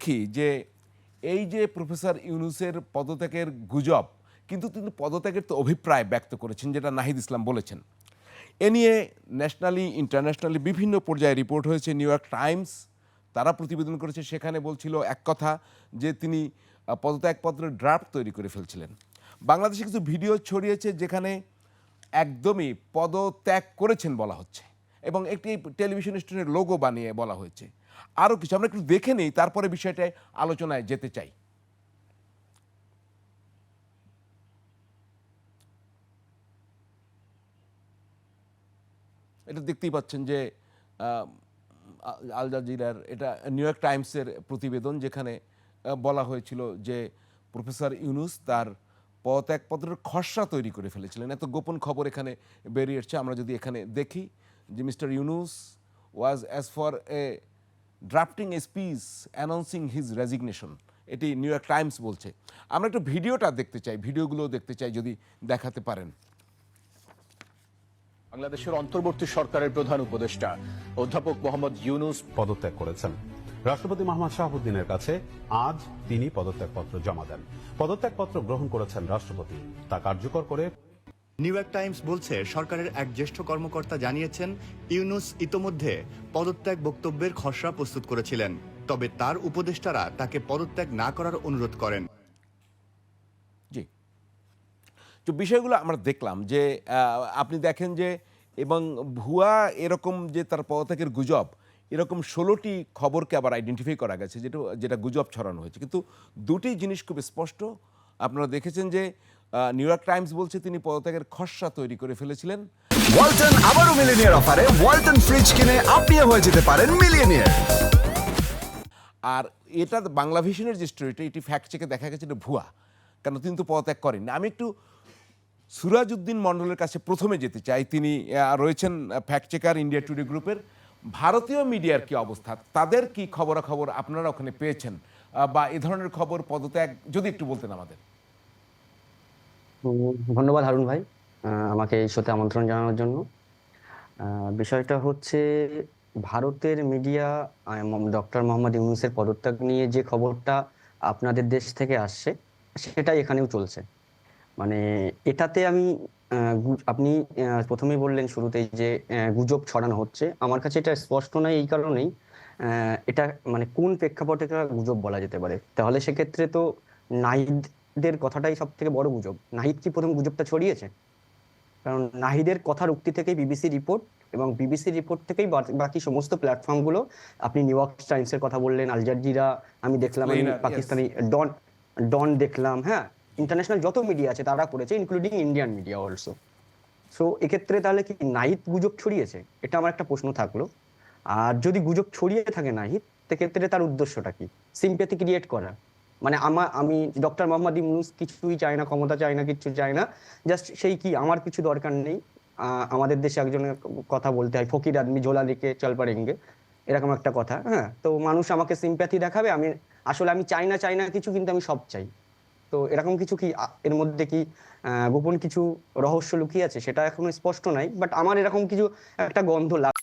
দেখি যে এই যে প্রফেসর ইউনুসের পদত্যাগের গুজব, কিন্তু তিনি পদত্যাগের তো অভিপ্রায় ব্যক্ত করেছেন, যেটা নাহিদ ইসলাম বলেছেন। এ নিয়ে ন্যাশনালি, ইন্টারন্যাশনালি বিভিন্ন পর্যায়ে রিপোর্ট হয়েছে, নিউ ইয়র্ক টাইমস, তারা প্রতিবেদন করেছে, সেখানে বলছিল এক কথা যে তিনি পদত্যাগপত্রের ড্রাফট তৈরি করে ফেলছিলেন। বাংলাদেশে কিছু ভিডিও ছড়িয়েছে যেখানে একদমই পদত্যাগ করেছেন বলা হচ্ছে। এবং একটি টেলিভিশন স্টেশনের লোগো বানিয়ে বলা হয়েছে। আরও কিছু, আমরা একটু দেখে নিই, তারপরে বিষয়টায় আলোচনায় যেতে চাই। এটা দেখতেই পাচ্ছেন যে আল জাজিরার এটা নিউ ইয়র্ক টাইমসের প্রতিবেদন যেখানে বলা হয়েছিল যে প্রফেসর ইউনুস তার পদত্যাগপত্রের খসড়া তৈরি করে ফেলেছিলেন। এত গোপন খবর এখানে বেরিয়েছে আমরা যদি এখানে দেখি Mr Yunus was as for a drafting a speech announcing his resignation এটি নিউ ইয়র্ক টাইমস বলছে। আমরা একটু ভিডিওটা দেখতে চাই ভিডিওগুলো দেখতে চাই যদি দেখাতে পারেন। বাংলাদেশের অন্তর্বর্তী সরকারের প্রধান উপদেষ্টা, অধ্যাপক মোহাম্মদ ইউনুস পদত্যাগ করেছেন। রাষ্ট্রপতি মোহাম্মদ শাহাবুদ্দিনের কাছে আজ তিনি পদত্যাগপত্র জমা দেন। পদত্যাগপত্র গ্রহণ করেছেন রাষ্ট্রপতি। তা কার্যকর করে নিউ ইয়র্ক টাইমস বলছে সরকারের এক জ্যেষ্ঠ কর্মকর্তা জানিয়েছেন, ইউনুস ইতোমধ্যে পদত্যাগ বক্তব্যের খসড়া প্রস্তুত করেছিলেন, তবে তার উপদেষ্টারা তাকে পদত্যাগ না করার অনুরোধ করেন। জি। তো বিষয়গুলো আমরা দেখলাম যে আপনি দেখেন যে, এবং ভুয়া এরকম যে তার পদত্যাগের গুজব, এরকম ষোলোটি খবরকে আবার আইডেন্টিফাই করা গেছে, যেটা যেটা গুজব ছড়ানো হয়েছে। কিন্তু দুটি জিনিস খুব স্পষ্ট, আপনারা দেখেছেন যে নিউ ইয়র্ক টাইমস বলছে তিনি পদত্যাগের খসড়া তৈরি করে ফেলেছিলেন। ওয়ালটন আবারও মিলিনিয়ার অফারে ওয়ালটন ফ্রিজ কিনে আপনিও হয়ে যেতে পারেন মিলিয়নিয়ার আর এটা বাংলা ভিশনের যে স্টোরিটা এটি ফ্যাক্ট চেকে দেখা গেছে এটা ভুয়া কারণ তিনি তো পদত্যাগ করেন আমি একটু সুরাজউদ্দিন মণ্ডলের কাছে প্রথমে যেতে চাই। তিনি রয়েছেন ফ্যাক্ট চেকার ইন্ডিয়া টুডে গ্রুপের। ভারতীয় মিডিয়ার কি অবস্থা? তাদের কি খবরাখবর আপনারা ওখানে পেয়েছেন? বা এ ধরনের খবর পদত্যাগ যদি একটু বলতেন আমাদের। ধন্যবাদ হারুন ভাই আমাকে এই শোতে আমন্ত্রণ জানানোর জন্য। বিষয়টা হচ্ছে ভারতের মিডিয়া ডক্টর মোহাম্মদ ইউনুসের পদত্যাগ নিয়ে যে খবরটা আপনাদের দেশ থেকে আসছে, সেটাই এখানেও চলছে। মানে এটাতে আমি আপনি প্রথমেই বললেন শুরুতেই যে গুজব ছড়ানো হচ্ছে। আমার কাছে এটা স্পষ্ট নয় এই কারণেই এটা মানে কোন প্রেক্ষাপটে গুজব বলা যেতে পারে। তাহলে সেক্ষেত্রে তো নাহিদদের কথাটাই সব থেকে বড় গুজব। নাহিদ কি প্রথম গুজবটা ছড়িয়েছে? কারণ নাহিদের কথার উক্তি থেকেই বিবিসি রিপোর্ট এবং বিবিসি রিপোর্ট থেকেই বাকি সমস্ত প্ল্যাটফর্মগুলো আপনি নিউ ইয়র্ক টাইমসের কথা বললেন আল জাজিরা আমি দেখলাম পাকিস্তানি ডন ডন দেখলাম হ্যাঁ? ইন্টারন্যাশনাল যত মিডিয়া আছে তারা করেছে including Indian media also so এক্ষেত্রে তাহলে কি নাহিদ গুজব ছড়িয়েছে? এটা আমার একটা প্রশ্ন থাকল। আর যদি গুজব ছড়িয়ে থাকে নাহিদ সেক্ষেত্রে তার উদ্দেশ্যটা কি? সিম্প্যাথি ক্রিয়েট করা। মানে আমার, আমি ডক্টর মোহাম্মদ ইউনুস কিছুই চাই না, ক্ষমতা চাই না কিছু চাই না। জাস্ট সেই কি, আমার কিছু দরকার নেই। আমাদের দেশে একজনের কথা বলতে হয়, ফকির আদমি ঝোলা লিখে চল পারেঙ্গে। এরকম একটা কথা হ্যাঁ? তো মানুষ আমাকে সিম্প্যাথি দেখাবে, আমি, আসলে আমি চাই না চাই না কিছু, কিন্তু আমি সব চাই। তো এরকম কিছু কি এর মধ্যে কি গোপন কিছু রহস্য লুকিয়ে আছে? সেটা এখনও স্পষ্ট নাই বাট আমার এরকম কিছু একটা গন্ধ লাগ